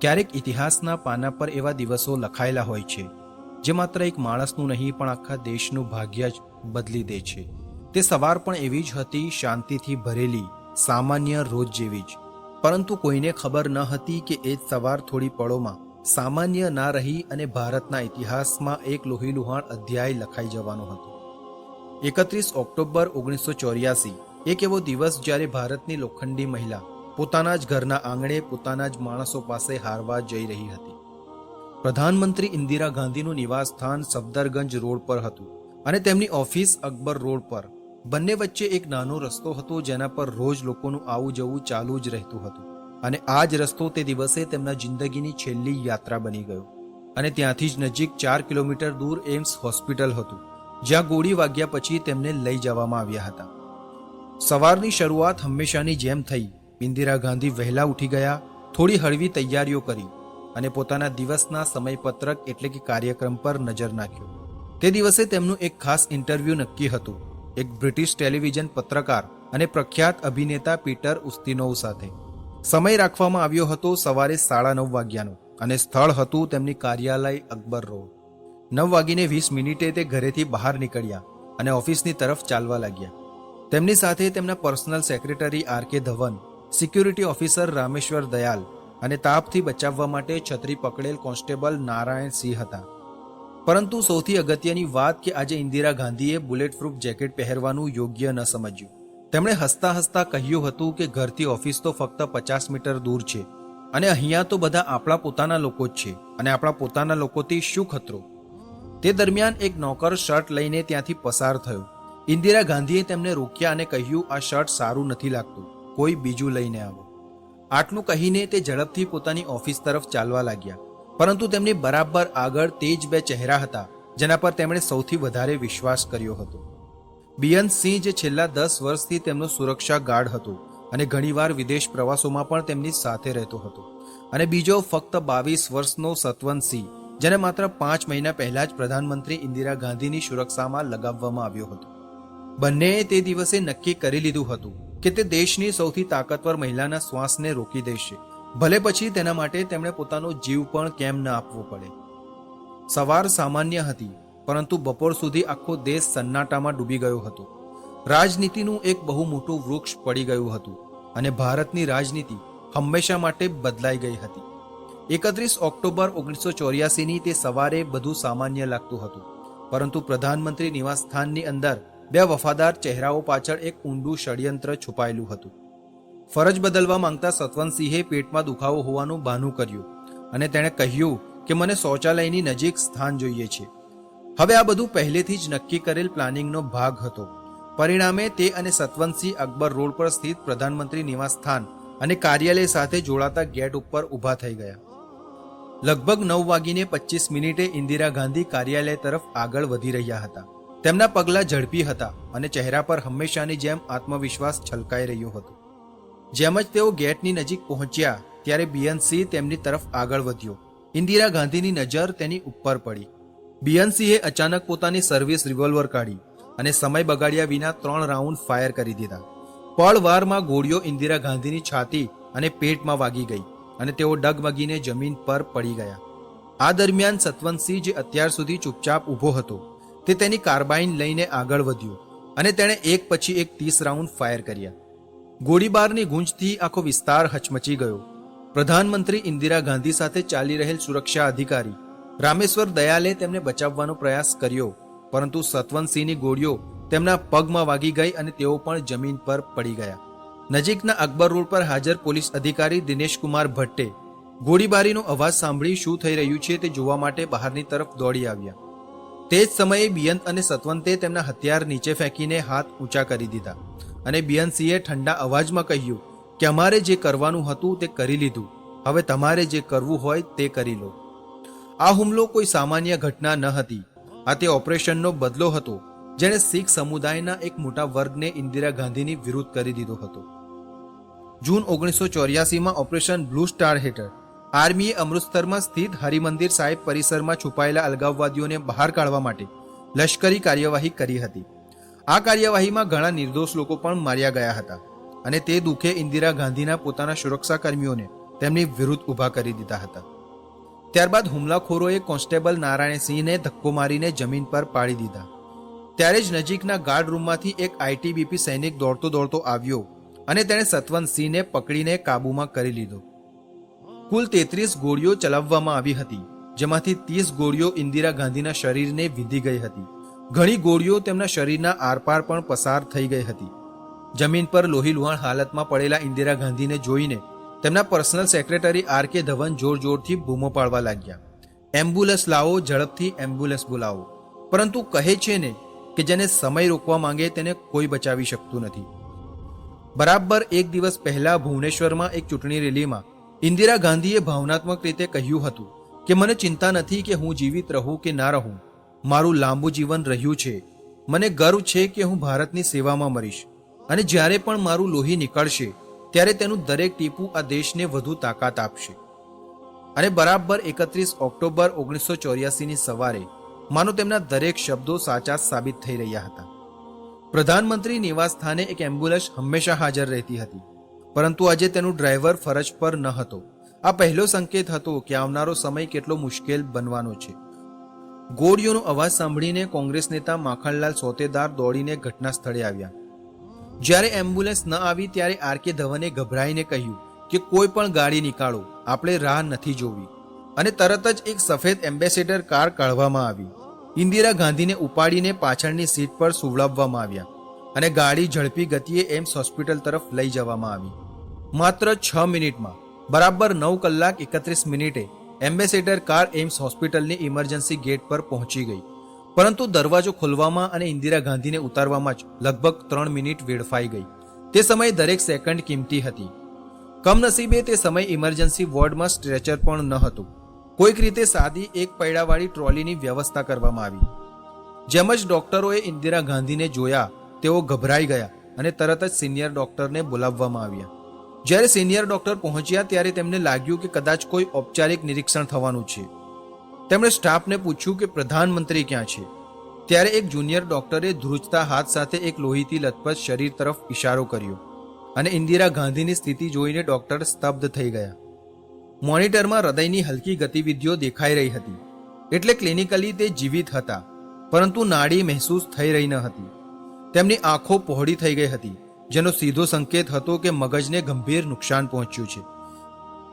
ક્યારેક ઇતિહાસના પાના પર એવા દિવસો લખાયેલા હોય છે, જે માત્ર એક માણસનું નહીં, પણ આખા દેશનું ભાગ્ય જ બદલી દે છે. તે સવાર પણ એવી જ હતી, શાંતિથી ભરેલી, સામાન્ય રોજ જેવી જ. પરંતુ કોઈને ખબર ન હતી કે એ જ સવાર થોડી પળોમાં સામાન્ય ના રહી અને ભારતના ઇતિહાસમાં એક લોહીલુહાણ અધ્યાય લખાઈ જવાનો હતો. એકત્રીસ ઓક્ટોબર ઓગણીસો ચોર્યાસી, એક એવો દિવસ જ્યારે ભારતની લોખંડી મહિલા પોતાના જ ઘરના આંગણે પોતાના જ માણસો પાસે હારવા જઈ રહી હતી. પ્રધાનમંત્રી ઇન્દિરા ગાંધીનું નિવાસ સ્થાન સફદરગંજ રોડ પર હતું અને તેમની ઓફિસ અકબર રોડ પર. બંને વચ્ચે એક નાનો રસ્તો હતો જેના પર રોજ લોકોનું આવું જવું ચાલુ જ રહેતું હતું અને આ જ રસ્તો તે દિવસે તેમના જિંદગીની છેલ્લી યાત્રા બની ગયો. અને ત્યાંથી જ નજીક ચાર કિલોમીટર દૂર એમ્સ હોસ્પિટલ હતું, જ્યાં ગોળી વાગ્યા પછી તેમને લઈ જવામાં આવ્યા હતા. સવારની શરૂઆત હંમેશાની જેમ થઈ ઇન્દિરા ગાંધી વહેલા ઉઠી ગયા, થોડી હળવી તૈયારીઓ કરી અને પોતાના દિવસના સમયપત્રક એટલે કે કાર્યક્રમ પર નજર નાખ્યો. તે દિવસે તેમનું એક ખાસ ઇન્ટરવ્યૂ નક્કી હતું, એક બ્રિટિશ ટેલિવિઝન પત્રકાર અને પ્રખ્યાત અભિનેતા પીટર ઉસ્તિનોવ સાથે. સમય રાખવામાં આવ્યો હતો સવારે સાડા નવ વાગ્યાનો અને સ્થળ હતું તેમની કાર્યાલય અકબર રોડ. નવ વાગીને વીસ મિનિટે તે ઘરેથી બહાર નીકળ્યા અને ઓફિસની તરફ ચાલવા લાગ્યા. તેમની સાથે તેમના personal secretary R K Dhawan security officer Rameshwar Dayal અને તાપથી બચાવવા માટે છત્રી પકડેલ કોન્સ્ટેબલ નારાયણ સિંહ હતા. પરંતુ સૌથી અગત્યની વાત કે આજે ઇન્દિરા ગાંધીએ બુલેટ પ્રૂફ જેકેટ પહેરવાનું યોગ્ય ન સમજ્યું. તેમણે હસતા હસતા કહ્યું હતું કે ઘરથી ઓફિસ તો ફક્ત પચાસ મીટર દૂર છે અને અહીંયા તો બધા આપણા પોતાના લોકો જ છે અને આપણા પોતાના લોકોથી શું ખતરો? તે દરમિયાન એક નોકર શર્ટ લઈને ત્યાંથી પસાર થયો. ઇન્દિરા ગાંધીએ તેમને રોક્યા અને કહ્યું, આ શર્ટ સારું નથી લાગતું. કોઈ બીજું લઈને આવો. આટલું કહીને તે ઝડપથી પોતાની ઓફિસ તરફ ચાલવા લાગ્યા. પરંતુ તેમની બરાબર આગળ તે જ બે ચહેરા હતા, જેના પર તેમણે સૌથી વધારે વિશ્વાસ કર્યો હતો. બિયન સિંહ જે છેલ્લા દસ વર્ષથી તેમનો સુરક્ષા ગાર્ડ હતો અને ઘણીવાર વિદેશ પ્રવાસોમાં પણ તેમની સાથે રહેતો હતો. અને બીજો ફક્ત બાવીસ વર્ષનો સતવંતસિંહ જેને માત્ર પાંચ મહિના પહેલા જ પ્રધાનમંત્રી ઇન્દિરા ગાંધીની સુરક્ષામાં લગાવવામાં આવ્યો હતો. બંનેએ તે દિવસે નક્કી કરી લીધું હતું કે તે દેશની સૌથી તાકાતવર મહિલાના શ્વાસને રોકી દેશે. ભલે પછી તેના માટે તેમણે પોતાનો જીવ પણ કેમ ન આપવો પડે. સવાર સામાન્ય હતી, પરંતુ બપોર સુધી આખો દેશ સન્નાટામાં ડૂબી ગયો હતો. રાજનીતિનું એક બહુ મોટું વૃક્ષ પડી ગયું હતું અને ભારતની રાજનીતિ હંમેશા માટે બદલાઈ ગઈ હતી. એકત્રીસ ઓક્ટોબર ઓગણીસો ચોર્યાસીની તે સવારે બધું સામાન્ય લાગતું હતું, પરંતુ પ્રધાનમંત્રી નિવાસસ્થાનની અંદર બે વફાદાર ચહેરાઓ પાછળ એક ઊંડું ષડયંત્ર છુપાયેલું હતું. ફરજ બદલવા માંગતા સતવંતસિંહે પેટમાં દુખાવો હોવાનું બહાનું કર્યું અને તેણે કહ્યું કે મને શૌચાલયની નજીક સ્થાન જોઈએ છે. હવે આ બધું પહેલેથી જ નક્કી કરેલ પ્લાનિંગનો ભાગ હતો. પરિણામે તે અને સતવંતસિંહ અકબર રોડ પર સ્થિત પ્રધાનમંત્રી નિવાસ સ્થાન અને કાર્યાલય સાથે જોડાતા ગેટ ઉપર ઊભા થઈ ગયા. લગભગ નવ વાગીને પચીસ મિનિટે ઇન્દિરા ગાંધી કાર્યાલય તરફ આગળ વધી રહ્યા હતા. તેમના પગલાં ઝડપી હતા અને ચહેરા પર હંમેશાની જેમ આત્મવિશ્વાસ છલકાઈ રહ્યો હતો. જેમ જ તેઓ ગેટની નજીક પહોંચ્યા, ત્યારે બિયનસિંહ તેમની તરફ આગળ વધ્યો. ઇન્દિરા ગાંધીની નજર તેની ઉપર પડી. બિયનસિંહે અચાનક પોતાની સર્વિસ રિવોલ્વર કાઢી અને સમય બગાડ્યા વિના ત્રણ રાઉન્ડ ફાયર કરી દીધા. પળવારમાં ગોળીઓ ઇન્દિરા ગાંધીની છાતી અને પેટમાં વાગી ગઈ અને તેઓ ડગમગીને જમીન પર પડી ગયા. આ દરમિયાન સતવંતસિંહ જે અત્યાર સુધી ચૂપચાપ ઊભો હતો તે તેની કાર્બાઇન લઈને આગળ વધ્યો અને તેણે એક પછી એક ત્રીસ રાઉન્ડ ફાયર કર્યા. ગોળીબારની ગુંજથી આખો વિસ્તાર હચમચી ગયો. પ્રધાનમંત્રી ઇન્દિરા ગાંધી સાથે ચાલી રહેલ સુરક્ષા અધિકારી રામેશ્વર દયાલે તેમને બચાવવાનો પ્રયાસ કર્યો, પરંતુ સતવંતસિંહની ગોળીઓ તેમના પગમાં વાગી ગઈ અને તેઓ પણ જમીન પર પડી ગયા. નજીકના અકબર રોડ પર હાજર પોલીસ અધિકારી દિનેશકુમાર ભટ્ટે ગોળીબારીનો અવાજ સાંભળી શું થઈ રહ્યું છે તે જોવા માટે બહારની તરફ દોડી આવ્યા. તે જ સમયે બિયંત અને સતવંતે તેમના હથિયાર નીચે ફેંકીને હાથ ઊંચા કરી દીધા. અને બિયનસિંહે ઠંડા અવાજમાં કહ્યું, કે અમારે જે કરવાનું હતું તે કરી લીધું. હવે તમારે જે કરવું હોય તે કરી લો. આ હુમલો કોઈ સામાન્ય ઘટના ન હતી. આ તે ઓપરેશનનો બદલો હતો, જેણે શીખ સમુદાયના એક મોટા વર્ગને ઇન્દિરા ગાંધીની વિરુદ્ધ કરી દીધો હતો. જૂન ઓગણીસો ચોર્યાસીમાં ઓપરેશન બ્લુ સ્ટાર હેઠળ આર્મીએ અમૃતસરમાં સ્થિત હરિમંદિર સાહેબ પરિસરમાં છુપાયેલા અલગાવવાદીઓને બહાર કાઢવા માટે લશ્કરી કાર્યવાહી કરી હતી. આ કાર્યવાહીમાં ઘણા નિર્દોષ લોકો પણ માર્યા ગયા હતા અને તે દુઃખે ઇન્દિરા ગાંધીના પોતાના સુરક્ષા કર્મીઓને તેમની વિરુદ્ધ ઊભા કરી દીધા હતા. ત્યારબાદ હુમલાખોરોએ કોન્સ્ટેબલ નારાયણસિંહને ધક્કો મારીને જમીન પર પાડી દીધા. ત્યારે જ નજીકના ગાર્ડ રૂમમાંથી એક આઈટીબીપી સૈનિક દોડતો દોડતો આવ્યો અને તેણે સતવંતસિંહને પકડીને કાબૂમાં કરી લીધો. કુલ તેત્રીસ ગોળીઓ ચલાવવામાં આવી હતી, જેમાંથી ત્રીસ ગોળીઓ ઇન્દિરા ગાંધીના શરીરને વિધી ગઈ હતી. ઘણી ગોળીઓ તેમના શરીરના આરપાર પણ પસાર થઈ ગઈ હતી. જમીન પર લોહી લુહાણ હાલતમાં પડેલા ઇન્દિરા ગાંધીને જોઈને તેમના personal secretary R K Dhawan જોર જોરથી બૂમો પાડવા લાગ્યા. એમ્બ્યુલન્સ લાવો, ઝડપથી એમ્બ્યુલન્સ બોલાવો. પરંતુ કહે છે ને કે જેને સમય રોકવા માંગે તેને કોઈ બચાવી શકતું નથી. બરાબર એક દિવસ પહેલા ભુવનેશ્વરમાં એક ચૂંટણી રેલીમાં ઇન્દિરા ગાંધીએ ભાવનાત્મક રીતે કહ્યું હતું કે મને ચિંતા નથી કે હું જીવિત રહું કે ના રહું. મારું લાંબુ જીવન રહ્યું છે. મને ગર્વ છે કે હું ભારતની સેવામાં મરીશ. અને જ્યારે પણ મારું લોહી નીકળશે, ત્યારે તેનું દરેક ટીપું આ દેશને વધુ તાકાત આપશે. અને બરાબર એકત્રીસ ઓક્ટોબર ઓગણીસો ચોર્યાસીની સવારે, માનો તેમના દરેક શબ્દો સાચા સાબિત થઈ રહ્યા હતા. પ્રધાનમંત્રી નિવાસ સ્થાને એક એમ્બ્યુલન્સ હંમેશા હાજર રહેતી હતી. પરંતુ આજે તેનું ડ્રાઈવર ફરજ પર ન હતો. આ પહેલો સંકેત હતો કે આવનારો સમય કેટલો મુશ્કેલ બનવાનો છે. ગોળીઓનો અવાજ સાંભળીને કોંગ્રેસ નેતા માખણલાલ સોતેદાર દોડીને ઘટના સ્થળે આવ્યા. જ્યારે એમ્બ્યુલન્સ ન આવી ત્યારે આર કે ધવને ગભરાઈને કહ્યું કે કોઈ પણ ગાડી નીકાળો, આપણે રાહ નથી જોવી. અને તરત જ એક સફેદ એમ્બેસેડર કાર કાઢવામાં આવી. ઇન્દિરા ગાંધીને ઉપાડીને પાછળની સીટ પર સુવડાવવામાં આવ્યા. અને ગાડી ઝડપી ગતિએ એમ્સ હોસ્પિટલ તરફ લઈ જવામાં આવી. માત્ર છ મિનિટમાં, બરાબર નવ કલાક એકત્રીસ મિનિટે, એમ્બેસેડર કાર એમ્સ હોસ્પિટલની ઇમરજન્સી ગેટ પર પહોંચી ગઈ. પરંતુ દરવાજો ખોલવામાં અને ઇન્દિરા ગાંધીને ઉતારવામાં જ લગભગ ત્રણ મિનિટ વેડફાઈ ગઈ. તે સમયે દરેક સેકન્ડ કિંમતી હતી. કમનસીબે તે સમય ઇમરજન્સી વોર્ડમાં સ્ટ્રેચર પણ ન હતું. કોઈક રીતે સાદી એક પૈડાવાળી ટ્રોલીની વ્યવસ્થા કરવામાં આવી. જેમ જ ડોક્ટરોએ ઇન્દિરા ગાંધીને જોયા તેઓ ગભરાઈ ગયા અને તરત જ સિનિયર ડોક્ટરને બોલાવવામાં આવ્યા. જ્યારે સિનિયર ડોક્ટર પહોંચ્યા ત્યારે તેમને લાગ્યું કે કદાચ કોઈ ઔપચારિક નિરીક્ષણ થવાનું છે. તેમણે સ્ટાફને પૂછ્યું કે પ્રધાનમંત્રી ક્યાં છે? ત્યારે એક જુનિયર ડોક્ટરે ધ્રુજતા હાથ સાથે એક લોહીથી લથપથ શરીર તરફ ઇશારો કર્યો અને ઇન્દિરા ગાંધીની સ્થિતિ જોઈને ડોક્ટર સ્તબ્ધ થઈ ગયા. મોનિટરમાં હૃદયની હલકી ગતિવિધિઓ દેખાઈ રહી હતી. એટલે ક્લિનિકલી તે જીવિત હતા, પરંતુ નાડી મહેસૂસ થઈ રહી ન હતી. તેમની આંખો પહોળી થઈ ગઈ હતી, જેનો સીધો સંકેત હતો કે મગજને ગંભીર નુકસાન પહોંચ્યું છે.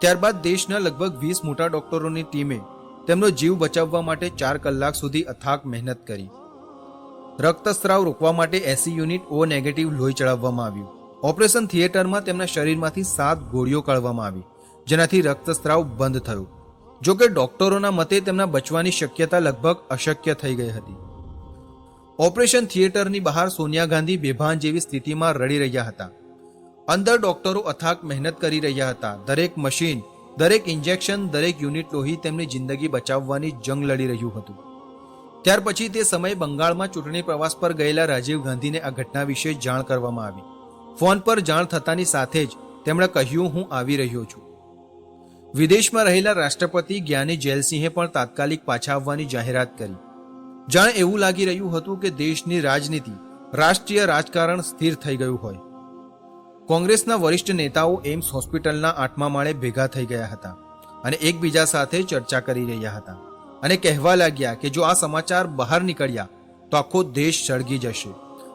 ત્યારબાદ દેશના લગભગ વીસ મોટા ડોક્ટરોની ટીમે તેમનો જીવ બચાવવા માટે ચાર કલાક સુધી અથાક મહેનત કરી. રક્તસ્રાવ રોકવા માટે એસી યુનિટ ઓ નેગેટિવ લોહી ચડાવવામાં આવ્યું. ઓપરેશન થિયેટરમાં તેમના શરીરમાંથી સાત ગોળીઓ કાઢવામાં આવી, જેનાથી રક્તસ્રાવ બંધ થયો. જો કે ડોક્ટરોના મતે તેમના બચવાની શક્યતા લગભગ અશક્ય થઈ ગઈ હતી. ઓપરેશન થિયેટરની બહાર સોનિયા ગાંધી બેભાન જેવી સ્થિતિમાં રડી રહ્યા હતા. અંદર ડોક્ટરો અથાક મહેનત કરી રહ્યા હતા. દરેક મશીન, દરેક ઇન્જેક્શન, દરેક યુનિટ લોહી તેમની જિંદગી બચાવવાની જંગ લડી રહ્યું હતું. ત્યાર પછી તે સમયે બંગાળમાં ચૂંટણી પ્રવાસ પર ગયેલા રાજીવ ગાંધીને આ ઘટના વિશે જાણ કરવામાં આવી. ફોન પર જાણ થતાની સાથે જ તેમણે કહ્યું, હું આવી રહ્યો છું. વિદેશમાં રહેલા રાષ્ટ્રપતિ જ્ઞાની જેલસિંહે પણ તાત્કાલિક પાછા આવવાની જાહેરાત કરી. જાણે એવું લાગી રહ્યું હતું કે દેશની રાજનીતિ, રાષ્ટ્રીય રાજકારણ સ્થિર થઈ ગયું હોય. કોંગ્રેસના વરિષ્ઠ નેતાઓ એમ્સ હોસ્પિટલના આઠમા માળે ભેગા થઈ ગયા હતા અને એકબીજા સાથે ચર્ચા કરી રહ્યા હતા અને કહેવા લાગ્યા કે જો આ સમાચાર બહાર નીકળ્યા, તો આખો દેશ સળગી જશે.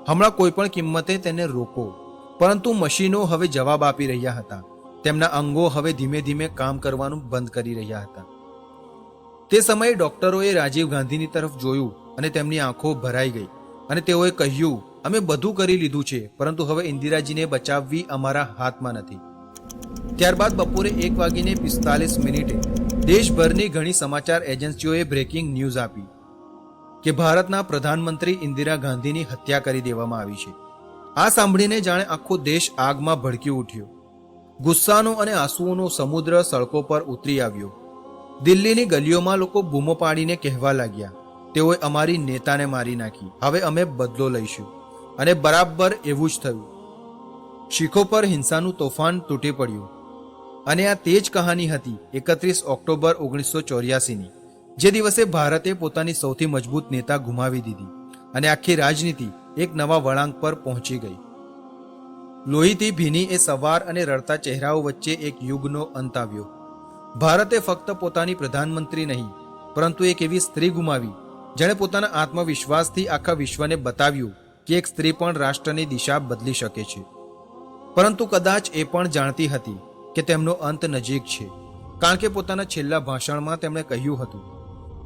હમણાં કોઈ પણ કિંમતે તેને રોકો. પરંતુ મશીનો હવે જવાબ આપી રહ્યા હતા. તેમના અંગો હવે ધીમે ધીમે કામ કરવાનું બંધ કરી રહ્યા હતા. તે સમયે ડોક્ટરોએ રાજીવ ગાંધીની તરફ જોયું અને તેમની આંખો ભરાઈ ગઈ. અને તેઓએ કહ્યું, અમે બધું કરી લીધું છે, પરંતુ હવે ઇન્દિરાજીને બચાવવી અમારા હાથમાં નથી. ત્યારબાદ બપોરે એક વાગીને પિસ્તાલીસ મિનિટે દેશભરની ઘણી સમાચાર એજન્સીઓએ બ્રેકિંગ ન્યૂઝ આપી કે ભારતના પ્રધાનમંત્રી ઇન્દિરા ગાંધીની હત્યા કરી દેવામાં આવી છે. આ સાંભળીને જાણે આખો દેશ આગમાં ભડકી ઉઠ્યો. ગુસ્સાનો અને આંસુઓનો સમુદ્ર સડકો પર ઉતરી આવ્યો. દિલ્હીની ગલીઓમાં લોકો બૂમો પાડીને કહેવા લાગ્યા તેઓએ અમારી નેતાને મારી નાખી. હવે અમે બદલો લઈશું. અને બરાબર એવું જ થયું. શીખો પર હિંસાનું તોફાન તૂટી પડ્યું. અને આ તે જ કહાની હતી એકત્રીસ ઓક્ટોબર ઓગણીસો ચોર્યાસીની, જે દિવસે ભારતે પોતાની સૌથી મજબૂત નેતા ગુમાવી દીધી અને આખી રાજનીતિ એક નવા વળાંક પર પહોંચી ગઈ. લોહીથી ભીની એ સવાર અને રડતા ચહેરાઓ વચ્ચે એક યુગનો અંત આવ્યો. ભારતે ફક્ત પોતાની પ્રધાનમંત્રી નહીં, પરંતુ એક એવી સ્ત્રી ગુમાવી જેણે પોતાના આત્મવિશ્વાસથી આખા વિશ્વને બતાવ્યું કે એક સ્ત્રી પણ રાષ્ટ્રની દિશા બદલી શકે છે. પરંતુ કદાચ એ પણ જાણતી હતી કે તેમનો અંત નજીક છે. કારણ કે પોતાના છેલ્લા ભાષણમાં તેમણે કહ્યું હતું,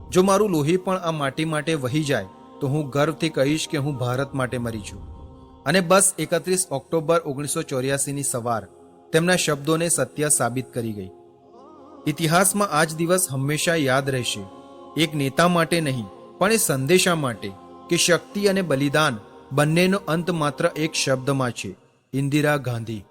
જો મારું લોહી પણ આ માટી માટે વહી જાય, તો હું ગર્વથી કહીશ કે હું ભારત માટે મરી છું. અને બસ એકત્રીસ ઓક્ટોબર ઓગણીસો ચોર્યાસીની સવાર તેમના શબ્દોને સત્ય સાબિત કરી ગઈ. ઇતિહાસમાં આ જ દિવસ હંમેશા યાદ રહેશે. એક નેતા માટે નહીં પણ એ સંદેશા માટે કે શક્તિ અને બલિદાન બંનેનો અંત માત્ર એક શબ્દમાં છે. ઇન્દિરા ગાંધી